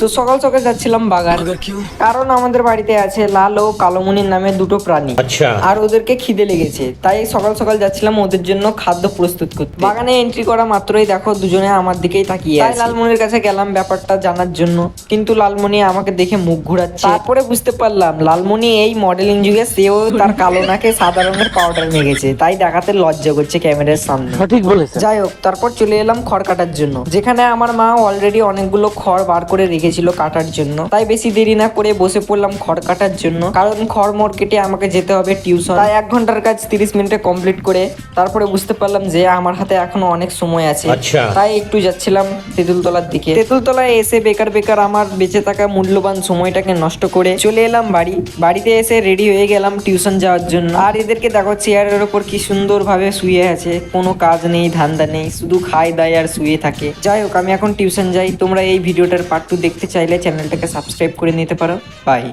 তো সকাল সকাল যাচ্ছিলাম বাগান। কারণ আমাদের বাড়িতে আছে লাল ও কালোমনির নামে দুটো প্রাণী। আচ্ছা। আর ওদেরকে খিদে লেগেছে। তাই সকাল সকাল যাচ্ছিলাম ওদের জন্য খাদ্য প্রস্তুত করতে। বাগানে এন্ট্রি করা মাত্রই দেখো দুজনে আমার দিকেই তাকিয়ে আছে। লালমনির কাছে গেলাম ব্যাপারটা জানার জন্য। কিন্তু লালমনি আমাকে দেখে মুখ ঘুরাচ্ছে। তারপরে বুঝতে পারলাম লালমনি এই মডেলিং যুগে সেও তার কালো নাকে সাদা রঙের পাউডার গেছে। তাই দেখাতে লজ্জা করছে ক্যামেরার সামনে। সঠিক বলেছে যাই হোক তারপর চলে এলাম খড় কাটার জন্য। যেখানে আমার মা অলরেডি অনেকগুলো খড় বার করে রেখেছে। রেখেছিল কাটার জন্য। তাই বেশি দেরি না করে বসে পড়লাম খড় কাটার জন্য। কারণ খড় মর কেটে আমাকে যেতে হবে টিউশন। তাই এক ঘণ্টার কাজ তিরিশ মিনিটে কমপ্লিট করে তারপরে বুঝতে পারলাম যে আমার হাতে এখনও অনেক সময় আছে। আচ্ছা। তাই একটু যাচ্ছিলাম তেঁতুলতলার দিকে। তেঁতুলতলায় এসে বেকার বেকার আমার বেঁচে থাকা মূল্যবান সময়টাকে নষ্ট করে চলে এলাম বাড়ি। বাড়িতে এসে রেডি হয়ে গেলাম টিউশন যাওয়ার জন্য। আর এদেরকে দেখো চেয়ারের ওপর কি সুন্দরভাবে শুয়ে আছে। কোনো কাজ নেই ধান্দা নেই শুধু খায় দায় আর শুয়ে থাকে। যাই হোক আমি এখন টিউশন যাই। তোমরা এই ভিডিওটার পার্ট টু দেখতে চাইলে চ্যানেলটাকে সাবস্ক্রাইব করে নিতে পারো বাই